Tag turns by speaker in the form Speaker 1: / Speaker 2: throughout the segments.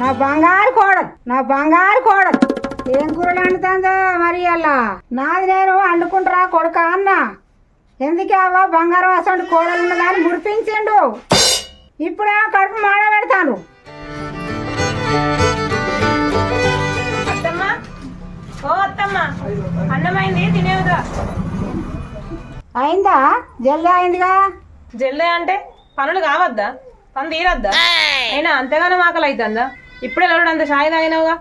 Speaker 1: నా బంగారు కోడలు నా బంగారు కోడలు. ఏం కూరలు వండుతుందో మరి అలా. నాది నేను వండుకుంటారా కొడుక అన్న. ఎందుకే అవ్వ బంగారం అసలు కోడలు ఉన్నదాన్ని మురిపించిండు? ఇప్పుడేమో కడుపు మాడ పెడతాను.
Speaker 2: అత్తమ్మ ఓ అత్తమ్మ అన్నమైంది తినేవుగా.
Speaker 1: అయిందా? జల్దీ అయిందిగా?
Speaker 2: జల్దే అంటే పనులు కావద్దా? పని తీరద్దా? అయినా అంతేగానో ఆకలి అవుతుందా ఇప్పుడే లోడు అంత షాయి తాగినావుగా?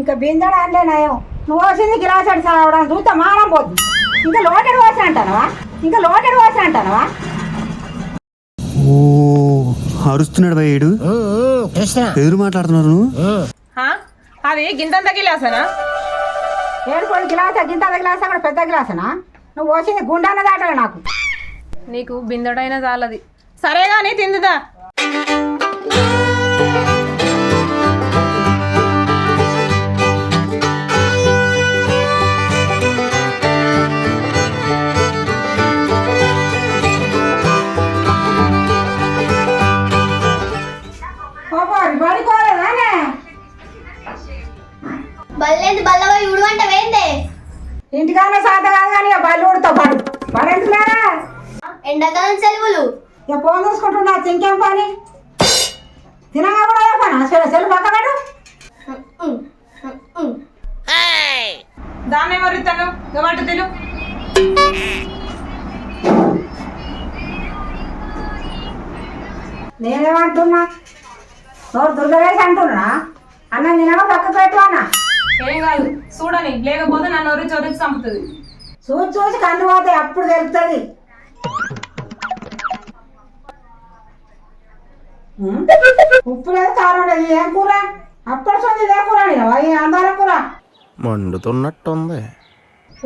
Speaker 1: ఇంకా బిందెడు అనలే నయం. నువ్వు వచ్చింది గిలాసడి సావడం చూస్తే మానం పోతుంది ఇంకా లోటెడ్ వాసన అంటానవా? ఇంకా లోటెడ్ వాసన అంటానవా?
Speaker 3: ఓ అరుస్తున్నాడు భయ్యుడు ఎదురు మాట్లాడుతున్నారు?
Speaker 2: అది గింతంత గిలాసనా?
Speaker 1: ఏడుకోడు గిలాస గింత గిలాస అక్కడ పెద్ద గిలాసనా? నువ్వు వచ్చింది గుండన్న దాటలే నాకు.
Speaker 2: నీకు బిందెడైనా చాలది. సరే కానీ తిందుదా
Speaker 4: బల్లేదు బల్లవ ఉడవంట వేందే
Speaker 1: ఇంటికానే సాత కాదు కానీ పాటు.
Speaker 4: ఎండాకాలం సెలవులు.
Speaker 1: ఇక ఫోన్ చూసుకుంటున్నా ఇంకేం పని. తినగా కూడా పని? అసలు సెల్ పక్కబడు
Speaker 2: దాన్ని ఎవరిస్తాను గమట్టు తిను.
Speaker 1: నేనేమంటున్నా? నోరు దుర్గవేసి అంటున్నా. అన్నం తినగా పక్క పెట్టు అన్న
Speaker 2: ఏం కాదు. చూడని. లేకపోతే నన్ను ఒరి చొరికి చంపుతుంది.
Speaker 1: చూసి చూసి కన్ను పోతాయి అప్పుడు తెలుస్తుంది ఉప్పు లేదు కారం లేదు ఏం కూర? అప్పటి సొంది ఇదే కూర అందాల
Speaker 5: మండుతున్నట్టుంది.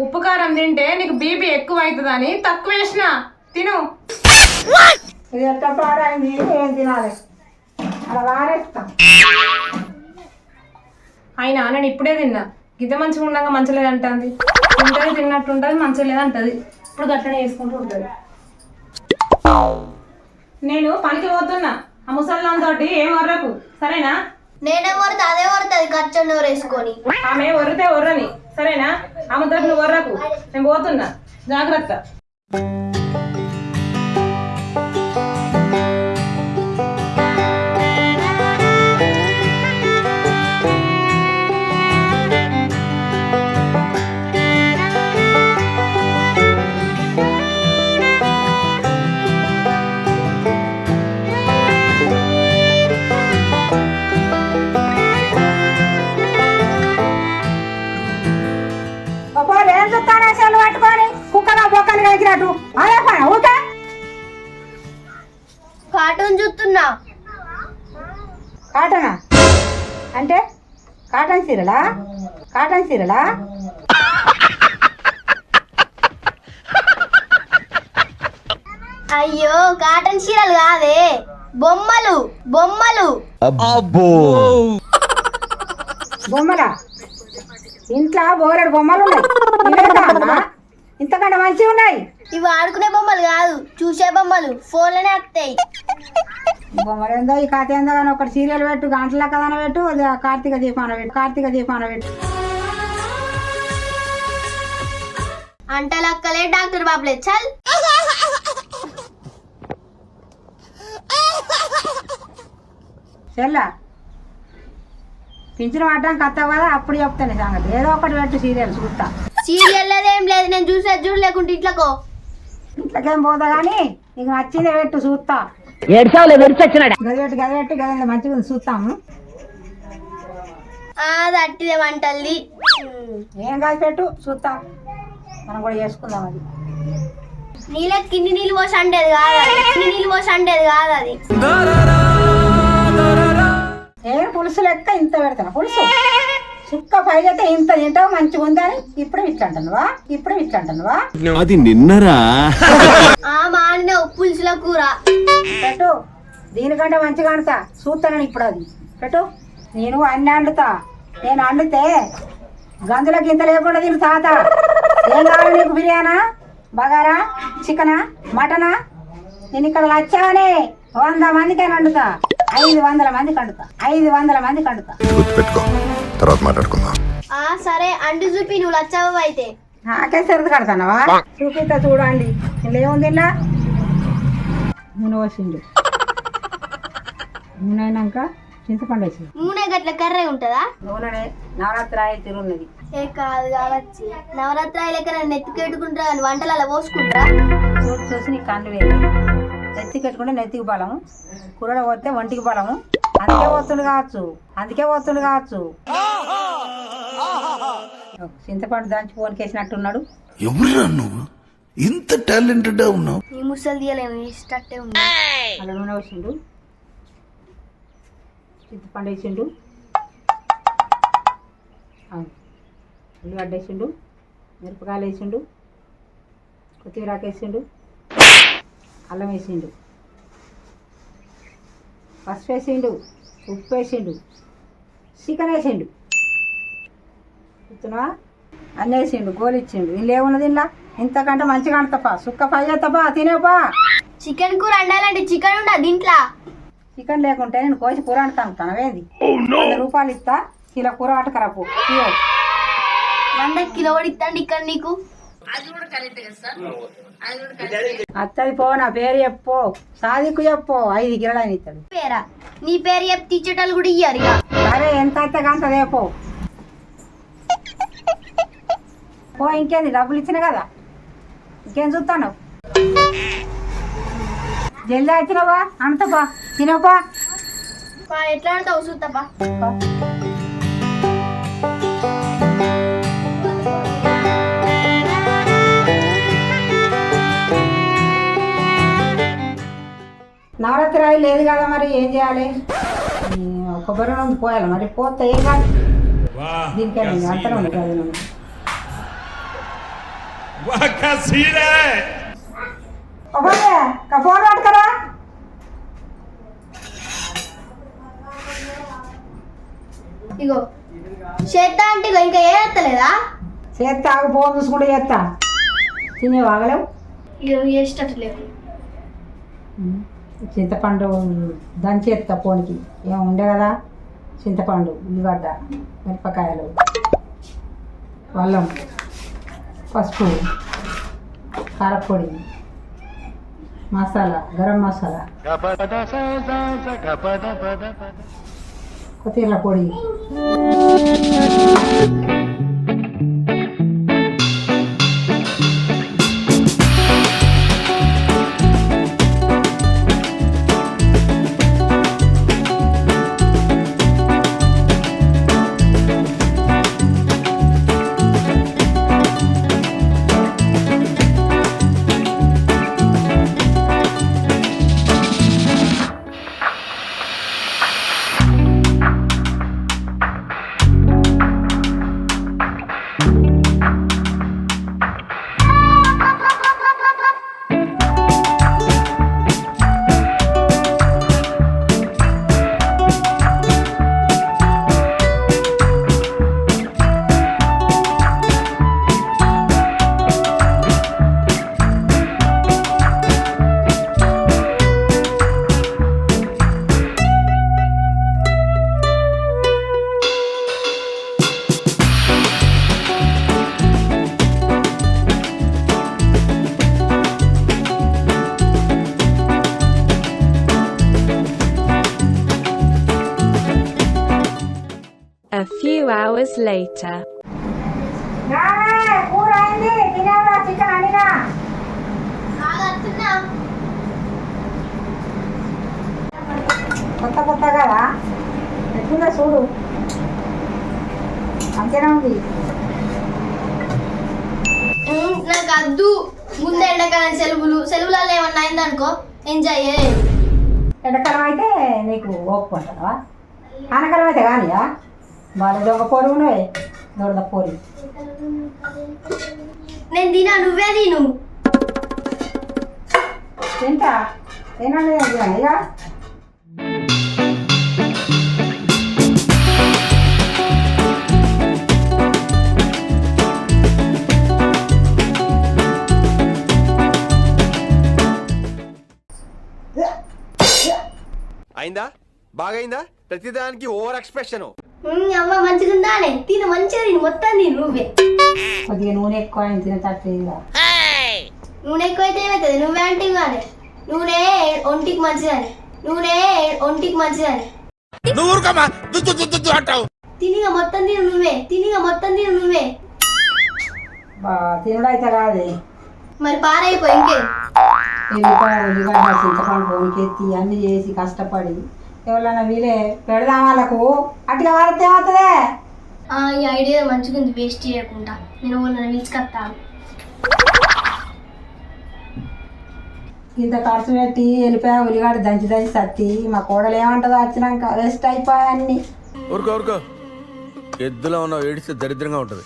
Speaker 2: ఉప్పు కారం తింటే నీకు బీపీ ఎక్కువ అవుతుందని తక్కువ వేసిన తిను.
Speaker 1: పాడైంది? ఏం తినాలి? అలా వారేస్తాం.
Speaker 2: అయినా నేను ఇప్పుడే తిన్నా. గిద్ద మంచిగా ఉండగా మంచిగా లేదంటుంది తింటే తిన్నట్టు ఉంటుంది మంచిగా లేదంటది ఇప్పుడు గట్లనే వేసుకుంటూ ఉంటుంది. నేను పనికి పోతున్నా. ఆ ముసల్లాంతోటి ఏం వర్రకు సరేనా?
Speaker 4: నేనే వరద అదే వరదది ఖర్చు నోరు వేసుకొని
Speaker 2: ఆమె ఒర్రితే ఒర్రని. సరేనా? ఆమెతో నువ్వు వర్రకు నేను పోతున్నా. జాగ్రత్త.
Speaker 1: కాటన్ చీరలా? కాటన్ చీరలా?
Speaker 4: అయ్యో కాటన్ చీరలు కాదే. బొమ్మలు బొమ్మలు.
Speaker 1: బొమ్మలా? ఇంట్లో బోరెడు బొమ్మలు ఉన్నాయి? ఇంతకంటే మంచివి ఉన్నాయి.
Speaker 4: ఇవి ఆడుకునే బొమ్మలు కాదు చూసే బొమ్మలు ఫోన్లోనే వస్తాయి
Speaker 1: బొమ్మలు ఏందో ఈ కథ ఏందో కానీ ఒకటి సీరియల్ పెట్టు గంటల కథన పెట్టు కార్తీక దీపాన పెట్టు కార్తీక దీపాన పెట్టు.
Speaker 4: అంటలక్కలే డాక్టర్ బాబులే చల్.
Speaker 1: చెల్లా పింఛన్ పడ్డానికి కత్తావు కదా అప్పుడు చెప్తాను సంగతి. ఏదో ఒకటి పెట్టు సీరియల్ చూస్తా.
Speaker 4: సీరియల్ ఏం లేదు నేను చూసేది చూడు లేకుంటే ఇంట్లోకో.
Speaker 1: ఇట్లకేం పోతా కానీ నీకు నచ్చిందే పెట్టు చూస్తా. గది పెట్టు గది పెట్టు గది మంచిగా ఉంది చూస్తాము
Speaker 4: అది అట్టిదే వంటల్ది.
Speaker 1: ఏం కాదు పెట్టు చూస్తాం. మనం కూడా చేసుకుందాం అది.
Speaker 4: నీళ్ళకి కింది నీళ్ళు పోసి అండేది కాదు అది. కింది నీళ్ళు పోసి అండేది కాదు అది.
Speaker 1: ఏం పులుసు లెక్క ఇంత పెడతాను పులుసు? సుక్క పైగా అయితే ఇంత తింటావు మంచిగా ఉందని ఇప్పుడే ఇట్లా అంటున్నావా ఇప్పుడే ఇట్లా అంటున్నావా
Speaker 3: అది నిన్నరా?
Speaker 4: ఆ మాడిన పులుసుల కూర.
Speaker 1: పెట్టు. దీనికంటే మంచిగా అండుతా చూస్తాను ఇప్పుడు అది. పెట్టు. నేను అన్ని వండుతా. నేను వండితే గంజులకి ఇంత లేకుండా తిను తాత. ఏం కావాలి నీకు బిర్యానా? బగారా? చికెనా? మటనా? నేను ఇక్కడ వచ్చావనే వంద మందికైనా వండుతా. ఐదు వందల మంది కండుతా. ఐదు వందల మంది కండుతా.
Speaker 6: గుర్తుపెట్టుకో. తర్వాత మాట్లాడుకుందాం.
Speaker 4: ఆ సరే అంటు చూపి నువ్వు లచ్చావు అయితే.
Speaker 1: నాకే సరిది కడతానవా? చూపిస్తా చూడండి. ఏముంది ఇలా నూనె పోసిండు. నూనె అయినాక చింతపండు
Speaker 4: నూనె గట్ల కర్రే ఉంటుందా?
Speaker 1: నూనె నవరాత్రి తిరున్నది.
Speaker 4: ఏ కాదు కావచ్చు. నవరాత్రి లెక్క నన్ను ఎత్తుకెట్టుకుంటారా అని వంటలు అలా పోసుకుంటారా?
Speaker 1: చూసి చూసి నీకు కళ్ళు వేయి. నెత్తికి పెట్టుకుంటే నెత్తికి బలము. కూరలో పోతే ఒంటికి బలము. అందుకే పోతుండు కావచ్చు. అందుకే పోతుండు కావచ్చు. చింతపండు దంచి పోనికేసినట్టున్నాడు.
Speaker 7: ఎవరురా నువ్వు? ఇంత టాలెంటెడ్ ఉన్నావు.
Speaker 4: ఈ ముసలు తీయలేము ఇష్టట్టే ఉంది.
Speaker 1: అలా నూనె వేసిండు చింతపండు వేసిండు. ఉల్లిగడ్డ వేసిండు. మిరపకాయలు వేసిండు. కొత్తిమీరాకు వేసిండు. అల్లం వేసిండు. పసుపు వేసిండు ఉప్పు వేసిండు చికెన్ వేసిండు. చూస్తున్నావా? అన్నీ వేసిండు గోలు ఇచ్చిండు. ఇంట్లో ఏమున్నది ఇంట్లో? ఇంతకంటే మంచిగా అంటపా సుక్క పై చేస్తపా? తినేపా?
Speaker 4: చికెన్ కూర వండాలంటే చికెన్ ఉండదు దీంట్లో.
Speaker 1: చికెన్ లేకుంటే నేను కోసి కూర అంటాను తనవేంది? వంద రూపాయలు ఇస్తా కిలో కూర అటకరపు
Speaker 4: వంద కిలో పడిస్తాండి ఇక్కడ నీకు.
Speaker 1: అత్తది పో నా పేరు చెప్పు. సాదికు చెప్పు. ఐదు అని ఇస్తాడు.
Speaker 4: పేరా? నీ పేరు చెప్పి తీర్చేటోళ్ళు కూడా ఇయ్యారు ఇక.
Speaker 1: సరే ఎంత అయితే అంత రేపు పో ఇంకేంది? డబ్బులు ఇచ్చిన కదా. ఇంకేం చూస్తాను జల్దీ వచ్చినావా అంతపా తినపా
Speaker 4: పా, ఎట్లా ఆడతావు చూస్తాపా
Speaker 1: నవరాత్రి రాయి లేదు కదా మరి ఏం చేయాలి? కొబ్బరి నూనె పోయాలి మరి పోతే ఏం కాదు. దీనికే అంతలో ఉంది కదా నూనె. ఒక్కడే, కా ఫోన్ పట్టుకరా.
Speaker 4: ఇగో చేద్దా అంటే ఇగో ఇంకా ఏ ఎత్తలేదా
Speaker 1: చేస్తా ఆగు ఫోన్ చూసుకుంటే చేస్తా తినే వాగలేవు
Speaker 4: ఇగో చేసేటట్టు లేవు.
Speaker 1: చింతపండు దంచి ఎత్తా ఫోన్కి ఏం ఉండే కదా? చింతపండు ఉల్లిగడ్డ మిరపకాయలు అల్లం పసుపు కారపొడి మసాలా గరం మసాలా కొత్తిమీర పొడి.
Speaker 8: Hours later.
Speaker 1: కొత్త కొత్త కదా? ఎట్లుందో చూడు. అంతేనా ఉంది?
Speaker 4: నాకు అద్దు. ముందు ఎండాకాలం సెలవులు. సెలవులలో ఏమన్నా అయిందనుకో ఎంజాయ్ చేయలేదు
Speaker 1: ఎండాకాలం అయితే నీకు ఓపుకుంటావా ఆనకాలం అయితే కానియా? వాళ్ళ దొంగ పోరు ఉన్నవే దొరద పోరి
Speaker 4: నేను తినా నువ్వే తిను
Speaker 1: తింటా తినండి ఇక
Speaker 5: అయిందా? బాగైందా? ప్రతిదానికి ఓవర్ ఎక్స్ప్రెషన్.
Speaker 4: అమ్మ మంచిగా ఉందానే తిను మంచిగా తిను మొత్తం తిను నువ్వే.
Speaker 1: కొద్దిగా నూనె ఎక్కువ అయింది తినతట్లేదుగా
Speaker 4: నూనె ఎక్కువైతే ఏమవుతుంది నువ్వే అంటే కానీ నూనె ఒంటికి మంచిదని. నూనె ఒంటికి మంచిదని. తినిగా మొత్తం తిను నువ్వే. తినిగా మొత్తం తిను నువ్వే.
Speaker 1: బా తినడం అయితే కాదే.
Speaker 4: మరి పారైపో ఇంకే?
Speaker 1: ఉల్లిగడ్డ చింతపండు పొనికెత్తి అన్ని చేసి కష్టపడి ఎవరైనా వీలే పెడదాం వాళ్ళకు. అట్లా వాడితే ఏమవుతుందే?
Speaker 4: ఆ, ఈ ఐడియా మంచిగా ఉంది వేస్ట్ చేయకుండా. నేను వాళ్ళని పిలుచుకొస్తాను
Speaker 1: ఇంత ఖర్చు పెట్టి వెళ్ళిపోయా ఉల్లిగడ్డ దంచి దంచి సత్తి. మా కోడలు ఏమంటుందో వచ్చినాక వేస్ట్ అయిపోయా అన్ని.
Speaker 5: ఎద్దులో ఉన్న ఏడిస్తే దరిద్రంగా ఉంటుంది.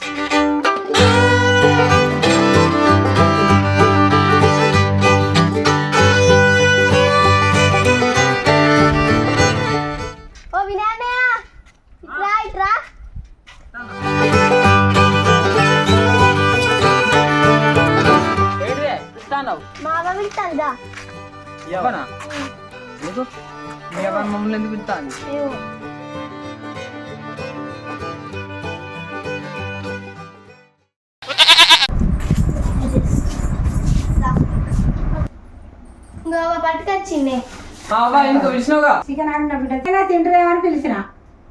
Speaker 4: ఇంకో అవ్వ పట్టుకొచ్చింది
Speaker 9: అవ్వ
Speaker 1: చికెన్ ఆడిన బిడ్డ. తినా తింటారేమని పిలిచిన.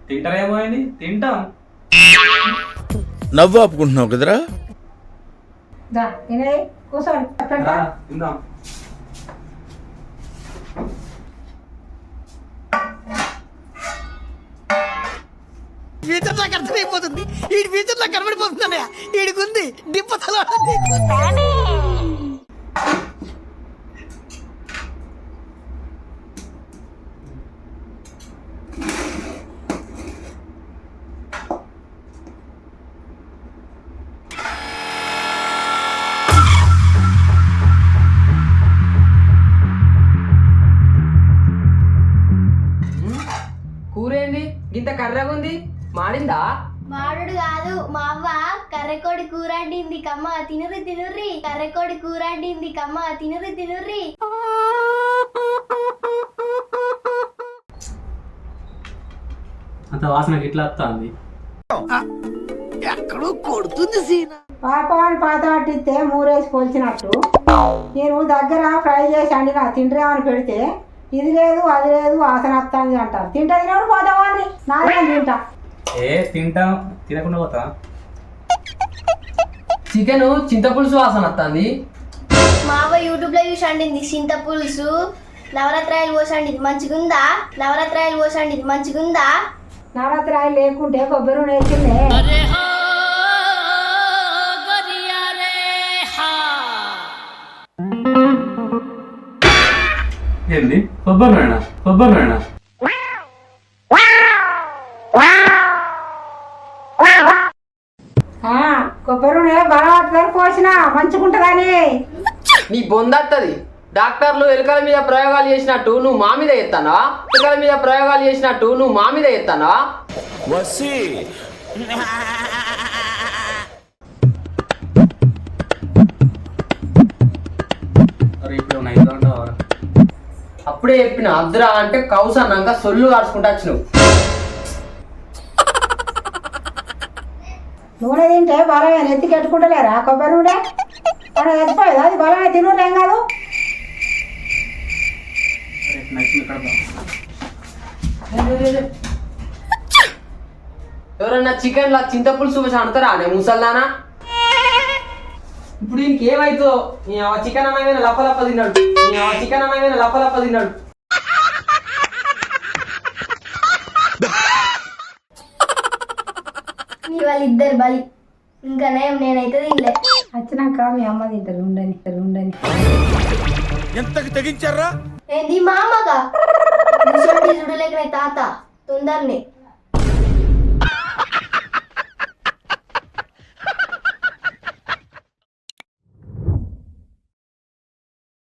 Speaker 9: తింటారేమో అని తింటాం.
Speaker 5: నవ్వు ఆపుకుంటున్నావు కదరా?
Speaker 1: దా తినే కూర్చోండి.
Speaker 9: తిందాం.
Speaker 10: ఫ్యూచర్ నాకు అర్థమైపోతుంది ఈ ఫ్యూచర్ నాకు కనబడిపోతుందన్నయ్య ఈడికుంది దిప్పతలో
Speaker 9: కూర
Speaker 4: మాడుడు కాదు మా అవ్వ కర్రెకోడి కూర అండింది. కమ్మ తినుర్రి తినుర్రి. కర్రెకోడి కూర అండింది. కమ్మ తినుర్రి తినుర్రి.
Speaker 9: అంత వాసనకి ఇట్లా వస్తుంది.
Speaker 10: ఎక్కడో కొడుతుంది సీన.
Speaker 1: పాపాన్ని పాత పట్టిస్తే మూరేసి పోల్చినట్టు. నేను దగ్గర ఫ్రై చేసి అండిన తింటారేమని పెడితే ఇది లేదు అది లేదు వాసన వస్తుంది అంటారు. తింటే తినడు పోతామని నాదే తింటా?
Speaker 9: ఏ తింటాం తినకుండా పోతా? చికెన్ చింతపులుసు వాసన వస్తుంది.
Speaker 4: మా అవ్వ యూట్యూబ్లో చూసి అండింది చింత పులుసు నవరాత్రాయలు పోసి అండింది మంచిగుందా? నవరాత్రాయలు పోసి అండింది మంచిగుందా?
Speaker 1: నవరాత్రి ఆయిల్ లేకుంటే కొబ్బరి నూనె వేసిందే
Speaker 9: ఏంది? కొబ్బరి నూనె కొబ్బరి నూనె
Speaker 1: కొబ్బరి నూనె బాగా పోసిన మంచిగుంటుందని.
Speaker 9: నీ బొందత్తది డాక్టర్లు ఎలుకల మీద ప్రయోగాలు చేసినట్టు నువ్వు మా మీద ఎత్తానా? ఎలుకల మీద ప్రయోగాలు చేసినట్టు నువ్వు మా మీద ఎత్తానా?
Speaker 5: వసి.
Speaker 9: అప్పుడే చెప్పిన అద్దురా అంటే కౌస్ అన్నాక సొల్లు కాడుచుకుంటా వచ్చినావు.
Speaker 1: నూనె తింటే బలమే నెత్తికి ఎట్టుకుంటలేరా? కొబ్బరి నూనె? అని చచ్చిపోయేది అది బలమే తినూరు కాదు?
Speaker 9: ఎవరన్నా చికెన్ లా చింతపులుసు అంటారా అనే ముసల్దానా ఇప్పుడు దీనికి ఏమైతుందో? చికెన్ అనగానే లప్ప లప్ప తిన్నాడు. చికెన్ అనగానే లప్ప లప్ప తిన్నాడు.
Speaker 4: మీ వాళ్ళు ఇద్దరు బలి. ఇంకా నయం నేనైతే తినలే.
Speaker 1: వచ్చినాక మీ అమ్మ తింటారు ఉండని ఉండని.
Speaker 5: ఎంతకి తెగించారా?
Speaker 4: ఏంది మా అమ్మగా? తాత తొందరనే.